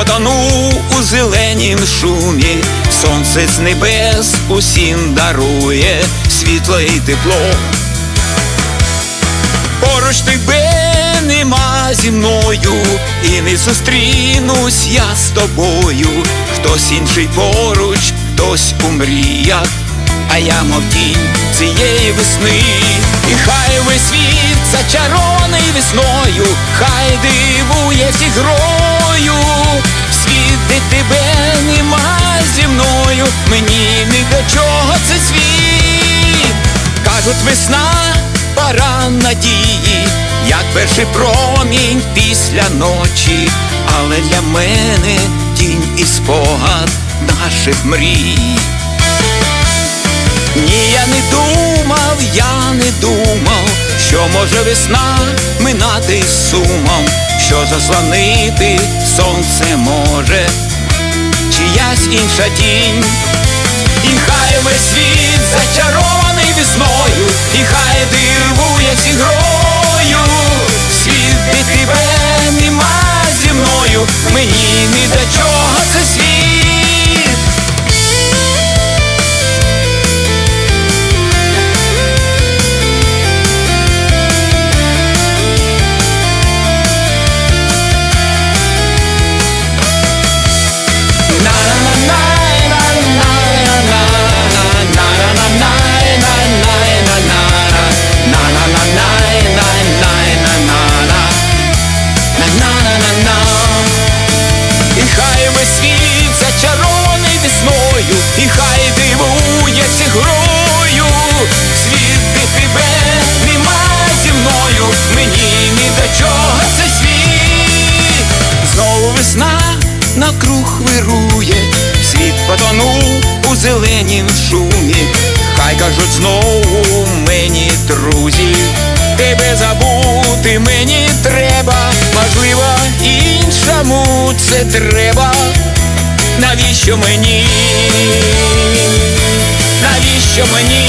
потонув у зеленім шумі, сонце з небес усім дарує світло і тепло. Поруч тебе нема зі мною, і не зустрінусь я з тобою. Хтось інший поруч, хтось у мріях, а я мов тінь цієї весни. І хай весь світ зачарований весною, хай дивує всіх грою. Тебе нема зі мною, мені ні до чого це світ. Кажуть, весна пора надії, як перший промінь після ночі, але для мене тінь і спогад наших мрій. Ні, я не думав, я не думав, що може весна минати сумом, що заслонити сонце може, чиясь інша тінь. І хай дивує всіх грою. Світ, де тебе нема зі мною, мені ні до чого це світ. Знову весна навкруг вирує, світ потонув у зеленім шумі. Хай кажуть знову мені, друзі, тебе забути мені треба, можливо, іншому це треба. Навіщо мені? Навіщо мені